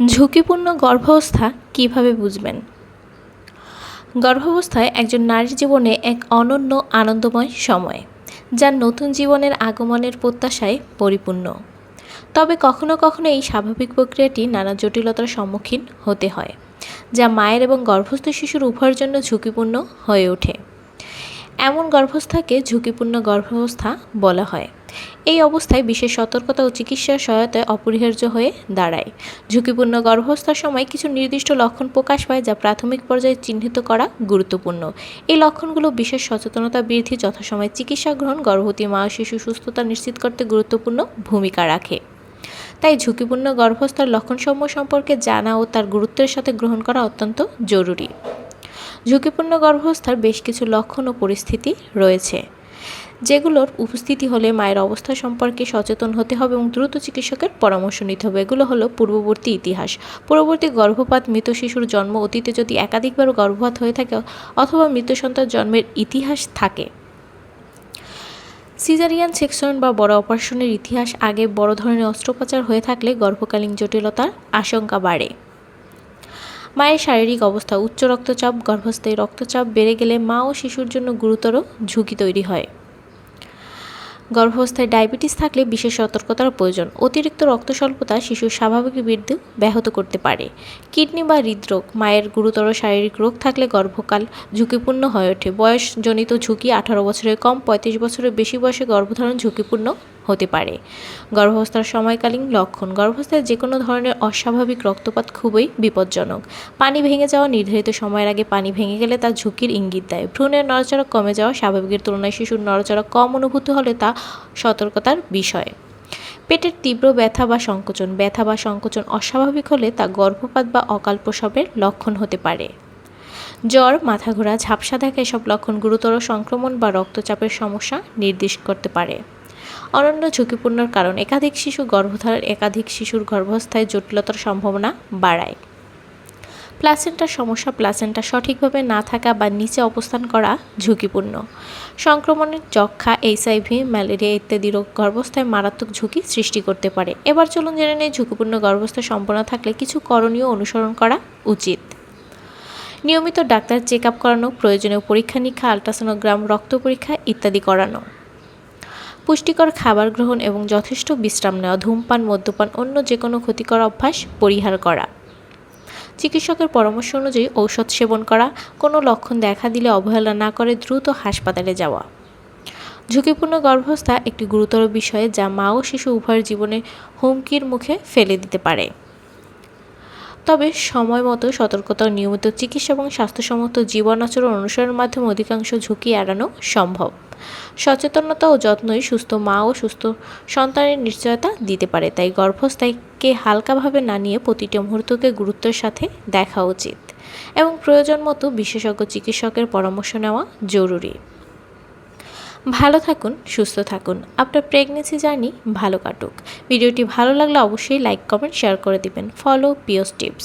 ঝুঁকিপূর্ণ গর্ভাবস্থা কীভাবে বুঝবেন? গর্ভাবস্থায় একজন নারীর জীবনে এক অনন্য আনন্দময় সময়, যা নতুন জীবনের আগমনের প্রত্যাশায় পরিপূর্ণ। তবে কখনো কখনো এই স্বাভাবিক প্রক্রিয়াটি নানা জটিলতার সম্মুখীন হতে হয়, যা মায়ের এবং গর্ভস্থ শিশুর উভয়ের জন্য ঝুঁকিপূর্ণ হয়ে ওঠে। এমন গর্ভস্থাকে ঝুঁকিপূর্ণ গর্ভাবস্থা বলা হয়। এই অবস্থায় বিশেষ সতর্কতা ও চিকিৎসার সহায়তায় অপরিহার্য হয়ে দাঁড়ায়। ঝুঁকিপূর্ণ গর্ভাবস্থার সময় কিছু নির্দিষ্ট লক্ষণ প্রকাশ পায় যা প্রাথমিক পর্যায়ে চিহ্নিত করা গুরুত্বপূর্ণ। এই লক্ষণগুলো বিশেষ সচেতনতা বৃদ্ধি, যথাসময়ে চিকিৎসা গ্রহণ, গর্ভবতী মা শিশু সুস্থতা নিশ্চিত করতে গুরুত্বপূর্ণ ভূমিকা রাখে। তাই ঝুঁকিপূর্ণ গর্ভস্থার লক্ষণসমূহ সম্পর্কে জানা ও তার গুরুত্বের সাথে গ্রহণ করা অত্যন্ত জরুরি। ঝুঁকিপূর্ণ গর্ভাবস্থার বেশ কিছু লক্ষণ ও পরিস্থিতি রয়েছে। যেগুলোর উপস্থিতি হলে মায়ের অবস্থা সম্পর্কে সচেতন হতে হবে এবং দ্রুত চিকিৎসকের পরামর্শ নিতে হবে। এগুলো হলো পূর্ববর্তী ইতিহাস। পূর্ববর্তী গর্ভপাত, মৃত শিশুর জন্ম, অতীতে যদি একাধিকবার গর্ভপাত হয়ে থাকে অথবা মৃত সন্তান জন্মের ইতিহাস থাকে। সিজারিয়ান সেকশন বা বড় অপারেশনের ইতিহাস আগে বড় ধরনের অস্ত্রোপচার হয়ে থাকলে গর্ভকালীন জটিলতার আশঙ্কা বাড়ে। মায়ের শারীরিক অবস্থা, উচ্চ রক্তচাপ, গর্ভস্থায়ী রক্তচাপ বেড়ে গেলে মা ও শিশুর জন্য গুরুতর ঝুঁকি তৈরি হয়। গর্ভাবস্থায় ডায়াবেটিস থাকলে বিশেষ সতর্কতার প্রয়োজন। অতিরিক্ত রক্ত স্বল্পতা শিশুর স্বাভাবিক বৃদ্ধি ব্যাহত করতে পারে। কিডনি বা হৃদরোগ, মায়ের গুরুতর শারীরিক রোগ থাকলে গর্ভকাল ঝুঁকিপূর্ণ হয়ে ওঠে। বয়সজনিত ঝুঁকি আঠারো বছরের কম, পঁয়ত্রিশ বছরের বেশি বয়সে গর্ভধারণ ঝুঁকিপূর্ণ হতে পারে। গর্ভাবস্থার সময়কালীন লক্ষণ, গর্ভাবস্থায় যে কোনো ধরনের অস্বাভাবিক রক্তপাত খুবই বিপজ্জনক। পানি ভেঙে যাওয়া, নির্ধারিত সময়ের আগে পানি ভেঙে গেলে তা ঝুঁকির ইঙ্গিত দেয়। ভ্রূণের নড়াচড়া কমে যাওয়া, স্বাভাবিকের তুলনায় শিশুর নড়াচড়া কম অনুভূত হলে তা সতর্কতার বিষয়। পেটের তীব্র ব্যথা বা সংকোচন, ব্যথা বা সংকোচন অস্বাভাবিক হলে তা গর্ভপাত বা অকাল প্রসবের লক্ষণ হতে পারে। জ্বর, মাথা ঘোরা, ঝাপসা দেখা এসব লক্ষণ গুরুতর সংক্রমণ বা রক্তচাপের সমস্যা নির্দেশ করতে পারে। অনন্য ঝুঁকিপূর্ণর কারণ, একাধিক শিশু গর্ভধারণ, একাধিক শিশুর গর্ভস্থায় জটিলতার সম্ভাবনা বাড়ায়। প্লাসেন্টার সমস্যা প্লাসেন্টা সঠিকভাবে না থাকা বা নিচে অবস্থান করা ঝুঁকিপূর্ণ। সংক্রমণের যক্ষা এইচআইভি, ম্যালেরিয়া ইত্যাদি রোগ গর্ভস্থায় মারাত্মক ঝুঁকি সৃষ্টি করতে পারে। এবার চলুন জেনে নেই ঝুঁকিপূর্ণ গর্ভস্থ সম্পন্ন থাকলে কিছু করণীয় অনুসরণ করা উচিত। নিয়মিত ডাক্তার চেক আপ করানো, প্রয়োজনীয় পরীক্ষা নিরীক্ষা, আলট্রাসোনোগ্রাম, রক্ত পরীক্ষা ইত্যাদি করানো। পুষ্টিকর খাবার গ্রহণ এবং যথেষ্ট বিশ্রাম নেওয়া, ধূমপান, মদ্যপান, অন্য যে কোনো ক্ষতিকর অভ্যাস পরিহার করা। চিকিৎসকের পরামর্শ অনুযায়ী ঔষধ সেবন করা, কোনো লক্ষণ দেখা দিলে অবহেলা না করে দ্রুত হাসপাতালে যাওয়া। ঝুঁকিপূর্ণ গর্ভস্থা একটি গুরুতর বিষয় যা মা ও শিশু উভয়ের জীবনে হুমকির মুখে ফেলে দিতে পারে। তবে সময় মতো সতর্কতা নিয়মিত চিকিৎসা এবং স্বাস্থ্যসম্মত জীবন আচরণ অনুসরণের মাধ্যমে অধিকাংশ ঝুঁকি এড়ানো সম্ভব। সচেতনতা ও যত্নই সুস্থ মা ও সুস্থ সন্তানের নিশ্চয়তা দিতে পারে, তাই গর্ভস্থায়ীকে হালকাভাবে না নিয়ে প্রতিটি মুহূর্তকে গুরুত্বের সাথে দেখা উচিত এবং প্রয়োজন মতো বিশেষজ্ঞ চিকিৎসকের পরামর্শ নেওয়া জরুরি। ভালো থাকুন, সুস্থ থাকুন। আপনার প্রেগনেন্সি জার্নি ভালো কাটুক। ভিডিওটি ভালো লাগলে অবশ্যই লাইক কমেন্ট শেয়ার করে দিবেন। Follow পিওস tips